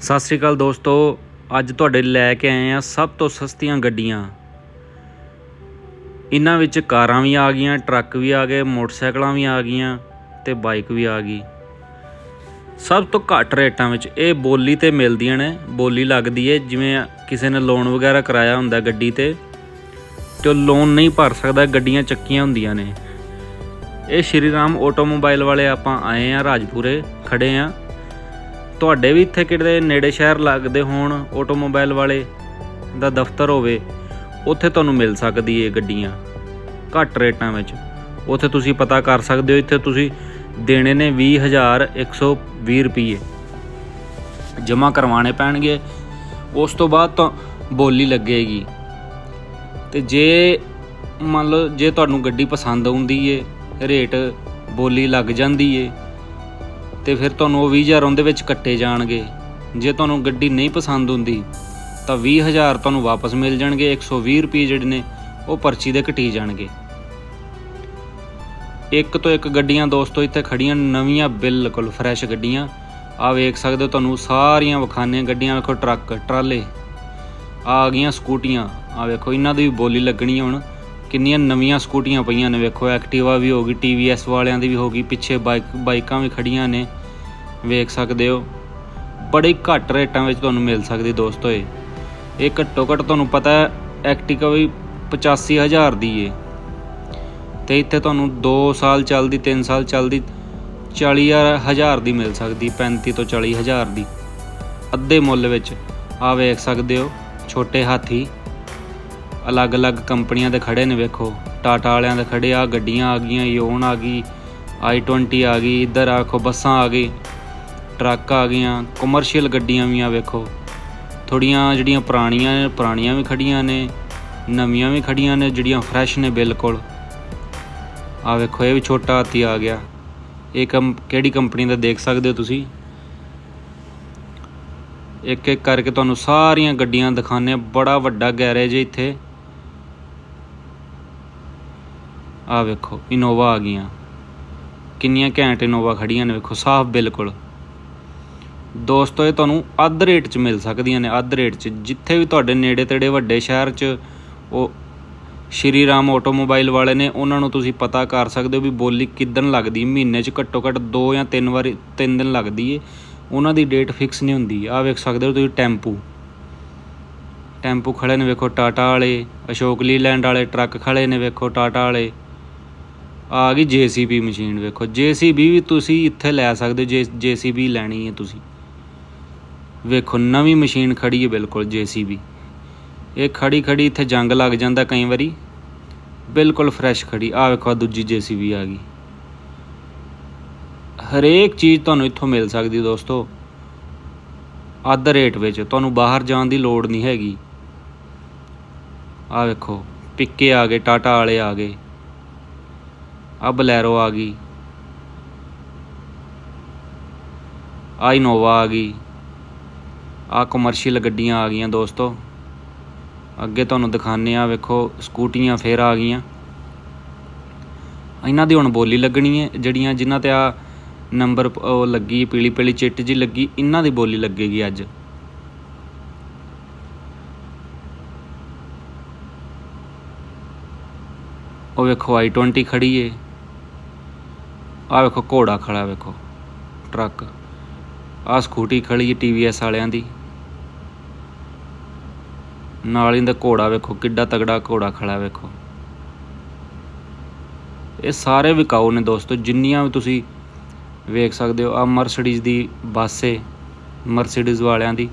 ਸਤਿ ਸ੍ਰੀ ਅਕਾਲ ਦੋਸਤੋ, ਅੱਜ ਤੁਹਾਡੇ ਲੈ ਕੇ ਆਏ ਆ ਸਭ ਤੋਂ ਸਸਤੀਆਂ ਗੱਡੀਆਂ। ਇਹਨਾਂ ਵਿੱਚ ਕਾਰਾਂ ਵੀ ਆ ਗਈਆਂ, ਟਰੱਕ ਵੀ ਆ ਗਏ, ਮੋਟਰਸਾਈਕਲਾਂ ਵੀ ਆ ਗਈਆਂ ਤੇ ਬਾਈਕ ਵੀ ਆ ਗਈ। ਸਭ ਤੋਂ ਘੱਟ ਰੇਟਾਂ ਵਿੱਚ ਇਹ ਬੋਲੀ ਤੇ ਮਿਲਦੀਆਂ ਨੇ, ਬੋਲੀ ਲੱਗਦੀ ਹੈ ਜਿਵੇਂ ਕਿਸੇ ਨੇ ਲੋਨ ਵਗੈਰਾ ਕਰਾਇਆ ਹੁੰਦਾ ਗੱਡੀ ਤੇ ਤੇ ਉਹ ਲੋਨ ਨਹੀਂ ਭਰ ਸਕਦਾ, ਗੱਡੀਆਂ ਚੱਕੀਆਂ ਹੁੰਦੀਆਂ ਨੇ। ਇਹ ਸ਼੍ਰੀ ਰਾਮ ਆਟੋਮੋਬਾਈਲ ਵਾਲੇ ਆਪਾਂ ਆਏ ਆ ਰਾਜਪੁਰੇ, ਖੜੇ ਆ ਤੁਹਾਡੇ ਵੀ ਇੱਥੇ ਕਿਤੇ ਨੇੜੇ ਸ਼ਹਿਰ ਲੱਗਦੇ ਹੋਣ ਆਟੋਮੋਬਾਈਲ ਵਾਲੇ ਦਾ ਦਫ਼ਤਰ ਹੋਵੇ, ਉੱਥੇ ਤੁਹਾਨੂੰ ਮਿਲ ਸਕਦੀ ਏ ਗੱਡੀਆਂ, ਘੱਟ ਰੇਟਾਂ ਵਿੱਚ। ਉੱਥੇ ਤੁਸੀਂ ਪਤਾ ਕਰ ਸਕਦੇ ਹੋ, ਇੱਥੇ ਤੁਸੀਂ ਦੇਣੇ ਨੇ 20120 ਰੁਪਏ ਜਮ੍ਹਾਂ ਕਰਵਾਉਣੇ ਪੈਣਗੇ। ਉਸ ਤੋਂ ਬਾਅਦ ਤਾਂ ਬੋਲੀ ਲੱਗੇਗੀ। ਤੇ ਜੇ ਮੰਨ ਲਓ, ਜੇ ਤੁਹਾਨੂੰ ਗੱਡੀ ਪਸੰਦ ਆਉਂਦੀ ਏ, ਰੇਟ ਬੋਲੀ ਲੱਗ ਜਾਂਦੀ ਏ ਤੇ ਫਿਰ ਤੁਹਾਨੂੰ ਉਹ 20000 ਉਹਦੇ ਵਿੱਚ ਕੱਟੇ ਜਾਣਗੇ। ਜੇ ਤੁਹਾਨੂੰ ਗੱਡੀ ਨਹੀਂ ਪਸੰਦ ਹੁੰਦੀ, ਤਾਂ 20000 ਤੁਹਾਨੂੰ ਵਾਪਸ ਮਿਲ ਜਾਣਗੇ 120 ਰੁਪਏ ਜਿਹੜੇ ਨੇ, ਉਹ ਪਰਚੀ ਦੇ ਘਟੀ ਜਾਣਗੇ। ਇੱਕ ਤੋਂ ਇੱਕ ਗੱਡੀਆਂ ਦੋਸਤੋ, ਇੱਥੇ ਖੜੀਆਂ ਨਵੀਆਂ ਬਿਲਕੁਲ ਫਰੈਸ਼ ਗੱਡੀਆਂ। ਆ ਵੇਖ ਸਕਦੇ ਹੋ ਤੁਹਾਨੂੰ ਸਾਰੀਆਂ ਵਿਖਾਣੇ ਗੱਡੀਆਂ, ਵੇਖੋ ਟਰੱਕ, ਟਰਾਲੇ। ਆ ਗਈਆਂ ਸਕੂਟੀਆਂ ਆ ਵੇਖੋ, ਇਹਨਾਂ ਦੀ ਵੀ ਬੋਲੀ ਲੱਗਣੀ ਹੁਣ। ਕਿੰਨੀਆਂ ਨਵੀਆਂ ਸਕੂਟੀਆਂ ਪਈਆਂ ਨੇ, ਵੇਖੋ, ਐਕਟਿਵਾ ਵੀ ਹੋ ਗਈ TVS ਵਾਲਿਆਂ ਦੀ ਵੀ ਹੋ ਗਈ, ਪਿੱਛੇ ਬਾਈਕ, ਬਾਈਕਾਂ ਵੀ ਖੜੀਆਂ ਨੇ। ਵੇਖ ਸਕਦੇ ਹੋ। ਬੜੇ ਘੱਟ ਰੇਟਾਂ ਵਿੱਚ ਤੁਹਾਨੂੰ ਮਿਲ ਸਕਦੀ ਦੋਸਤੋ ਇਹ। ਇਹ ਘੱਟੋ ਘੱਟ ਤੁਹਾਨੂੰ ਪਤਾ ਹੈ, ਐਕਟਿਵਾ ਵੀ 85000 ਦੀ ਏ। ਤੇ ਇੱਥੇ ਤੁਹਾਨੂੰ 2 ਸਾਲ ਚੱਲਦੀ 3 ਸਾਲ ਚੱਲਦੀ 40000 ਦੀ ਮਿਲ ਸਕਦੀ 35 ਤੋਂ 40000 ਦੀ। ਅੱਧੇ ਮੁੱਲ ਵਿੱਚ। ਆ ਵੇਖ ਸਕਦੇ ਹੋ, ਛੋਟੇ ਹਾਥੀ। ਅਲੱਗ-ਅਲੱਗ ਕੰਪਨੀਆਂ ਦੇ ਖੜੇ ਨੇ, ਵੇਖੋ। ਟਾਟਾ ਵਾਲਿਆਂ ਦੇ ਖੜੇ ਆ, ਗੱਡੀਆਂ ਆ ਗਈਆਂ, ਯੋਨ ਆ ਗਈ i20 ਆ ਗਈ, ਇੱਧਰ ਆਖੋ ਬੱਸਾਂ ਆ ਗਈ। ਟਰੱਕ ਆ ਗਈਆਂ ਕਮਰਸ਼ੀਅਲ ਗੱਡੀਆਂ ਵੀ ਆ ਵੇਖੋ। ਥੋੜੀਆਂ ਜਿਹੜੀਆਂ ਪੁਰਾਣੀਆਂ ਨੇ ਪੁਰਾਣੀਆਂ ਵੀ ਖੜੀਆਂ ਨੇ, ਨਵੀਆਂ ਵੀ ਖੜੀਆਂ ਨੇ, ਜਿਹੜੀਆਂ ਫਰੈਸ਼ ਨੇ ਬਿਲਕੁਲ। ਆ ਵੇਖੋ, ਇਹ ਵੀ ਛੋਟਾ ਹਾਥੀ ਆ ਗਿਆ। ਇਹ ਕੰਮ ਕਿਹੜੀ ਕੰਪਨੀ ਦਾ ਦੇਖ ਸਕਦੇ ਹੋ ਤੁਸੀਂ? ਇੱਕ ਇੱਕ ਕਰਕੇ ਤੁਹਾਨੂੰ ਸਾਰੀਆਂ ਗੱਡੀਆਂ ਦਿਖਾਣੇ ਬੜਾ ਵੱਡਾ ਗੈਰੇਜ ਹੈ ਇੱਥੇ। ਆ ਵੇਖੋ ਇਨੋਵਾ ਆ ਗਈਆਂ। ਕਿੰਨੀਆਂ ਘੈਂਟ ਇਨੋਵਾ ਖੜੀਆਂ ਨੇ, ਵੇਖੋ, ਸਾਫ਼ ਬਿਲਕੁਲ। ਦੋਸਤੋ, ਇਹ ਤੁਹਾਨੂੰ ਅੱਧ ਰੇਟ 'ਚ ਮਿਲ ਸਕਦੀਆਂ ਨੇ, ਅੱਧ ਰੇਟ 'ਚ। ਜਿੱਥੇ ਵੀ ਤੁਹਾਡੇ ਨੇੜੇ ਤੇੜੇ ਵੱਡੇ ਸ਼ਹਿਰ 'ਚ ਉਹ ਸ਼੍ਰੀ ਰਾਮ ਆਟੋਮੋਬਾਈਲ ਵਾਲੇ ਨੇ, ਉਹਨਾਂ ਨੂੰ ਤੁਸੀਂ ਪਤਾ ਕਰ ਸਕਦੇ ਹੋ ਵੀ ਬੋਲੀ ਕਿਦਨ ਲੱਗਦੀ ਮਹੀਨੇ 'ਚ ਘੱਟੋ ਘੱਟ 2 ਜਾਂ 3 ਵਾਰੀ 3 ਦਿਨ ਲੱਗਦੀ ਏ। ਉਹਨਾਂ ਦੀ ਡੇਟ ਫਿਕਸ ਨਹੀਂ ਹੁੰਦੀ। ਆ ਵੇਖ ਸਕਦੇ ਹੋ ਤੁਸੀਂ ਟੈਂਪੂ। ਟੈਂਪੂ ਖੜੇ ਨੇ, ਵੇਖੋ ਟਾਟਾ ਵਾਲੇ, ਅਸ਼ੋਕ ਲੀਲੈਂਡ ਵਾਲੇ ਟਰੱਕ ਖੜੇ ਨੇ, ਵੇਖੋ ਟਾਟਾ ਵਾਲੇ। ਆ ਗਈ ਜੀਸੀਬੀ ਮਸ਼ੀਨ, ਵੇਖੋ। ਜੀਸੀਬੀ ਵੀ ਤੁਸੀਂ ਇੱਥੇ ਲੈ ਸਕਦੇ ਹੋ, ਜੇ, ਜੀਸੀਬੀ ਲੈਣੀ ਹੈ ਤੁਸੀਂ। ਵੇਖੋ, ਨਵੀਂ ਮਸ਼ੀਨ ਖੜੀ ਹੈ ਬਿਲਕੁਲ, ਜੀਸੀਬੀ। ਇਹ ਖੜੀ ਖੜੀ ਇੱਥੇ ਜੰਗ ਲੱਗ ਜਾਂਦਾ ਕਈ ਵਾਰੀ। ਬਿਲਕੁਲ ਫਰੈਸ਼ ਖੜੀ। ਆ ਵੇਖੋ, ਆਹ ਦੂਜੀ ਜੀਸੀਬੀ ਆ ਗਈ। ਹਰੇਕ ਚੀਜ਼ ਤੁਹਾਨੂੰ ਇੱਥੋਂ ਮਿਲ ਸਕਦੀ ਦੋਸਤੋ। ਅੱਧ ਰੇਟ ਵਿੱਚ। ਤੁਹਾਨੂੰ ਬਾਹਰ ਜਾਣ ਦੀ ਲੋੜ ਨਹੀਂ ਹੈਗੀ। ਆ ਵੇਖੋ, ਪਿੱਕੇ ਆ ਗਏ, ਟਾਟਾ ਵਾਲੇ ਆ ਗਏ। ਆ ਬਲੈਰੋ ਆ ਗਈ। ਆ ਇਨੋਵਾ ਆ ਗਈ। ਆ ਕਮਰਸ਼ੀਅਲ ਗੱਡੀਆਂ ਆ ਗਈਆਂ ਦੋਸਤੋ। ਅੱਗੇ ਤੁਹਾਨੂੰ ਦਿਖਾਣੇ ਆ ਵੇਖੋ, ਸਕੂਟੀਆਂ ਫੇਰ ਆ ਗਈਆਂ। ਇਹਨਾਂ ਦੀ ਹੁਣ ਬੋਲੀ ਲੱਗਣੀ ਹੈ, ਜਿਹੜੀਆਂ ਜਿਨ੍ਹਾਂ ਤੇ ਆ ਨੰਬਰ ਉਹ ਲੱਗੀ, ਪੀਲੀ ਪੀਲੀ ਚਿੱਟ ਜੀ ਲੱਗੀ, ਇਹਨਾਂ ਦੀ ਬੋਲੀ ਲੱਗੇਗੀ ਅੱਜ। ਉਹ ਵੇਖੋ i20 ਖੜੀ ਏ। ਆ ਵੇਖੋ, ਘੋੜਾ ਖੜਾ, ਵੇਖੋ, ਟਰੱਕ। ਆ ਸਕੂਟੀ ਖੜੀ ਏ TVS ਵਾਲਿਆਂ ਦੀ। ਨਾਲ ਹੀ ਦਾ ਘੋੜਾ ਵੇਖੋ, ਕਿੱਡਾ ਤਗੜਾ ਘੋੜਾ ਖੜਾ ਵੇਖੋ। ਇਹ ਸਾਰੇ ਵਿਕਾਊ ਨੇ ਦੋਸਤੋ, ਜਿੰਨੀਆਂ ਵੀ ਤੁਸੀਂ ਵੇਖ ਸਕਦੇ ਹੋ, ਆ ਮਰਸੀਡੀਜ਼ ਦੀ ਬੱਸ ਏ ਮਰਸੀਡੀਜ਼ ਵਾਲਿਆਂ ਦੀ।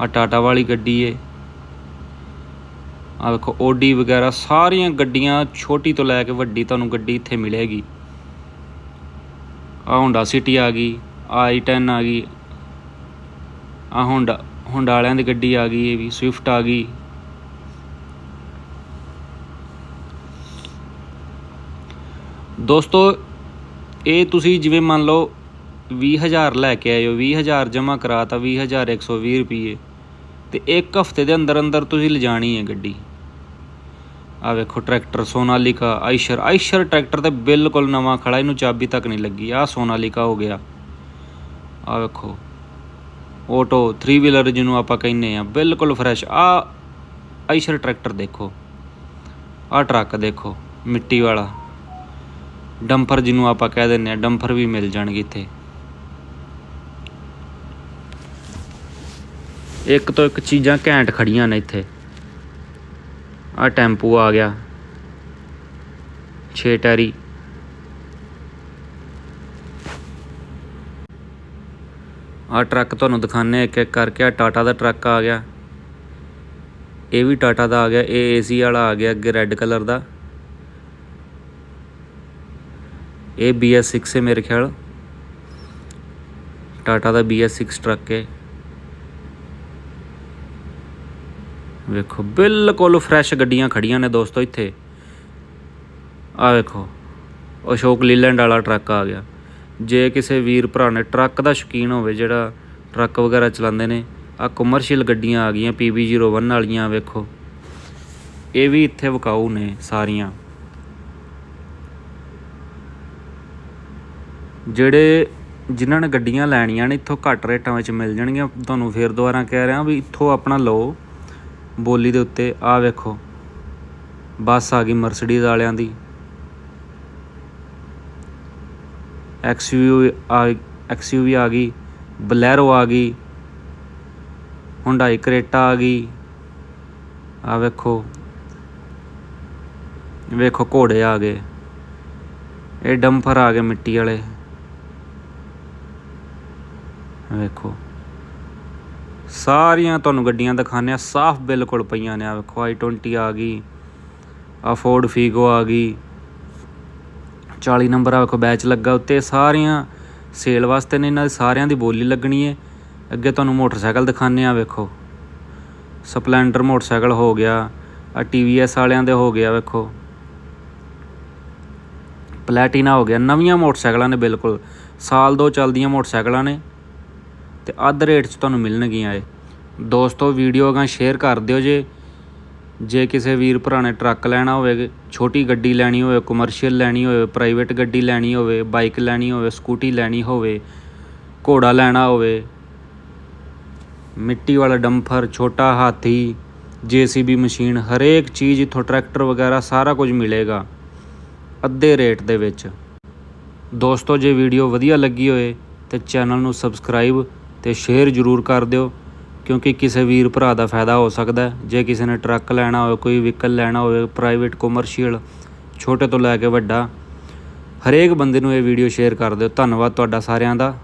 ਆ ਟਾਟਾ ਵਾਲੀ ਗੱਡੀ ਏ। ਆ ਵੇਖੋ ਓਡੀ ਵਗੈਰਾ ਸਾਰੀਆਂ ਗੱਡੀਆਂ ਛੋਟੀ ਤੋਂ ਲੈ ਕੇ ਵੱਡੀ ਤੁਹਾਨੂੰ ਗੱਡੀ ਇੱਥੇ ਮਿਲੇਗੀ। ਆ ਹੋਂਡਾ ਸਿਟੀ ਆ ਗਈ ਆ i10 ਆ ਗਈ ਆ ਹੋਂਡਾ ਹੋਂਡਾ ਵਾਲਿਆਂ ਦੀ ਗੱਡੀ ਆ ਗਈ, ਇਹ ਵੀ ਸਵਿਫਟ ਆ ਗਈ। ਦੋਸਤੋ, ਇਹ ਤੁਸੀਂ ਜਿਵੇਂ ਮੰਨ ਲਓ 20000 ਲੈ ਕੇ ਆਏ ਹੋ 20000 ਜਮ੍ਹਾਂ ਕਰਾਤਾ 20120 ਰੁਪਏ ਤੇ ਇੱਕ ਹਫ਼ਤੇ ਦੇ ਅੰਦਰ ਅੰਦਰ ਤੁਸੀਂ ਲਿਜਾਣੀ ਹੈ ਗੱਡੀ। ਆ ਵੇਖੋ, ਟਰੈਕਟਰ ਸੋਨਾਲੀਕਾ ਆਈਸ਼ਰ ਆਇਸ਼ਰ ਟਰੈਕਟਰ ਤੇ ਬਿਲਕੁਲ ਨਵਾਂ ਖੜਾ, ਇਹਨੂੰ ਚਾਬੀ ਤੱਕ ਨਹੀਂ ਲੱਗੀ। ਆ ਸੋਨਾਲੀਕਾ ਹੋ ਗਿਆ। ਆ ਵੇਖੋ ਆਟੋ 3 ਵੀਲਰ ਜਿਹਨੂੰ ਆਪਾਂ ਕਹਿੰਦੇ ਆ ਬਿਲਕੁਲ ਫਰੈਸ਼ ਆ ਆਈਸ਼ਰ ਟਰੈਕਟਰ ਦੇਖੋ, ਆ ਟਰੱਕ ਦੇਖੋ, ਮਿੱਟੀ ਵਾਲਾ। ਡੰਫਰ ਜਿਹਨੂੰ ਆਪਾਂ ਕਹਿ ਦਿੰਦੇ ਆ ਡੰਫਰ ਵੀ ਮਿਲ ਜਾਣਗੇ ਇੱਥੇ। ਇੱਕ ਤੋਂ ਇੱਕ ਚੀਜ਼ਾਂ ਘੈਂਟ ਖੜੀਆਂ ਨੇ ਇੱਥੇ। ਆ ਟੈਂਪੂ ਆ ਗਿਆ 6 ਟੈਰੀ। ਆ ਟਰੱਕ ਤੁਹਾਨੂੰ ਦਿਖਾਣੇ ਇੱਕ ਇੱਕ ਕਰਕੇ। ਆ ਟਾਟਾ ਦਾ ਟਰੱਕ ਆ ਗਿਆ। ਇਹ ਵੀ ਟਾਟਾ ਦਾ ਆ ਗਿਆ। ਇਹ ਏਸੀ ਵਾਲਾ ਆ ਗਿਆ ਅੱਗੇ ਰੈੱਡ ਕਲਰ ਦਾ। ਇਹ BS6 ਹੈ ਮੇਰੇ ਖਿਆਲ। ਟਾਟਾ ਦਾ BS6 ਟਰੱਕ ਹੈ। ਵੇਖੋ, ਬਿਲਕੁਲ ਫਰੈਸ਼ ਗੱਡੀਆਂ ਖੜੀਆਂ ਨੇ ਦੋਸਤੋ ਇੱਥੇ। ਆ ਵੇਖੋ, ਅਸ਼ੋਕ ਲੀਲੈਂਡ ਵਾਲਾ ਟਰੱਕ ਆ ਗਿਆ। ਜੇ ਕਿਸੇ ਵੀਰ ਭਰਾ ਨੇ ਟਰੱਕ ਦਾ ਸ਼ੌਕੀਨ ਹੋਵੇ ਜਿਹੜਾ ਟਰੱਕ ਵਗੈਰਾ ਚਲਾਉਂਦੇ ਨੇ ਆ ਕਮਰਸ਼ੀਅਲ ਗੱਡੀਆਂ ਆ ਗਈਆਂ PB01 ਵਾਲੀਆਂ ਵੇਖੋ। ਇਹ ਵੀ ਇੱਥੇ ਵਿਕਾਊ ਨੇ ਸਾਰੀਆਂ। ਜਿਹੜੇ ਜਿਨ੍ਹਾਂ ਨੇ ਗੱਡੀਆਂ ਲੈਣੀਆਂ ਨੇ, ਇੱਥੋਂ ਘੱਟ ਰੇਟਾਂ ਵਿੱਚ ਮਿਲ ਜਾਣਗੀਆਂ। ਤੁਹਾਨੂੰ ਫੇਰ ਦੁਬਾਰਾ ਕਹਿ ਰਿਹਾ ਵੀ ਇੱਥੋਂ ਆਪਣਾ ਲਓ, ਬੋਲੀ ਦੇ ਉੱਤੇ। ਆ ਵੇਖੋ, ਬੱਸ ਆ ਗਈ ਮਰਸੀਡੀਜ਼ ਵਾਲਿਆਂ ਦੀ। ਐਕਸਯੂ ਆ ਐਕਸਯੂਵੀ ਆ ਗਈ, ਬਲੈਰੋ ਆ ਗਈ, ਹੁੰਡਾਈ ਕਰੇਟਾ ਆ ਗਈ। ਆ ਵੇਖੋ ਵੇਖੋ ਘੋੜੇ ਆ ਗਏ, ਇਹ ਡੰਫਰ ਆ ਗਏ ਮਿੱਟੀ ਵਾਲੇ। ਵੇਖੋ, ਸਾਰੀਆਂ ਤੁਹਾਨੂੰ ਗੱਡੀਆਂ ਦਿਖਾਣੇ ਆ ਸਾਫ਼ ਬਿਲਕੁਲ ਪਈਆਂ ਨੇ, ਆ ਵੇਖੋ i20 ਆ ਗਈ, ਆ ਫੋਰਡ ਫੀਗੋ ਆ ਗਈ। 40 ਨੰਬਰ ਆ, ਵੇਖੋ ਬੈਚ ਲੱਗਾ ਉੱਤੇ। ਸਾਰੀਆਂ ਸੇਲ ਵਾਸਤੇ ਨੇ, ਇਹਨਾਂ ਦੀ ਸਾਰਿਆਂ ਦੀ ਬੋਲੀ ਲੱਗਣੀ ਹੈ ਅੱਗੇ ਤੁਹਾਨੂੰ ਮੋਟਰਸਾਈਕਲ ਦਿਖਾਣੇ ਆ, ਵੇਖੋ। ਸਪਲੈਂਡਰ ਮੋਟਰਸਾਈਕਲ ਹੋ ਗਿਆ ਆ TVS ਵਾਲਿਆਂ ਦੇ ਹੋ ਗਿਆ, ਵੇਖੋ। ਪਲੈਟੀਨਾ ਹੋ ਗਿਆ, ਨਵੀਆਂ ਮੋਟਰਸਾਈਕਲਾਂ ਨੇ, ਬਿਲਕੁਲ। ਸਾਲ ਦੋ ਚੱਲਦੀਆਂ ਮੋਟਰਸਾਈਕਲਾਂ ਨੇ ਤੇ ਅੱਧ ਰੇਟ 'ਚ ਤੁਹਾਨੂੰ ਮਿਲਣਗੀਆਂ ਇਹ ਦੋਸਤੋ ਵੀਡੀਓ ਅਗਾਂ ਸ਼ੇਅਰ ਕਰ ਦਿਓ ਜੇ ਜੇ ਕਿਸੇ ਵੀਰ ਭਰਾ ਨੇ ਟਰੱਕ ਲੈਣਾ ਹੋਵੇ, ਛੋਟੀ ਗੱਡੀ ਲੈਣੀ ਹੋਵੇ ਕਮਰਸ਼ੀਅਲ ਲੈਣੀ ਹੋਵੇ ਪ੍ਰਾਈਵੇਟ ਗੱਡੀ ਲੈਣੀ ਹੋਵੇ ਬਾਈਕ ਲੈਣੀ ਹੋਵੇ ਸਕੂਟੀ ਲੈਣੀ ਹੋਵੇ, ਘੋੜਾ ਲੈਣਾ ਹੋਵੇ, ਮਿੱਟੀ ਵਾਲਾ ਡੰਫਰ ਛੋਟਾ ਹਾਥੀ, ਜੀਸੀਬੀ ਮਸ਼ੀਨ, ਹਰੇਕ ਚੀਜ਼ ਇੱਥੋਂ ਟਰੈਕਟਰ ਵਗੈਰਾ ਸਾਰਾ ਕੁਝ ਮਿਲੇਗਾ, ਅੱਧੇ ਰੇਟ ਦੇ ਵਿੱਚ। ਦੋਸਤੋ, ਜੇ ਵੀਡੀਓ ਵਧੀਆ ਲੱਗੀ ਹੋਏ, ਤੇ ਚੈਨਲ ਨੂੰ ਸਬਸਕ੍ਰਾਈਬ ਤੇ ਸ਼ੇਅਰ ਜ਼ਰੂਰ ਕਰ ਦਿਓ। ਕਿਉਂਕਿ ਕਿਸੇ ਵੀਰ ਭਰਾ ਦਾ ਫਾਇਦਾ ਹੋ ਸਕਦਾ ਜੇ ਕਿਸੇ ਨੇ ਟਰੱਕ ਲੈਣਾ ਹੋਵੇ, ਕੋਈ ਵਹੀਕਲ ਲੈਣਾ ਹੋਵੇ ਪ੍ਰਾਈਵੇਟ ਕਮਰਸ਼ੀਅਲ ਛੋਟੇ ਤੋਂ ਲੈ ਕੇ ਵੱਡਾ, ਹਰੇਕ ਬੰਦੇ ਨੂੰ ਇਹ ਵੀਡੀਓ ਸ਼ੇਅਰ ਕਰ ਦਿਓ। ਧੰਨਵਾਦ ਤੁਹਾਡਾ ਸਾਰਿਆਂ ਦਾ।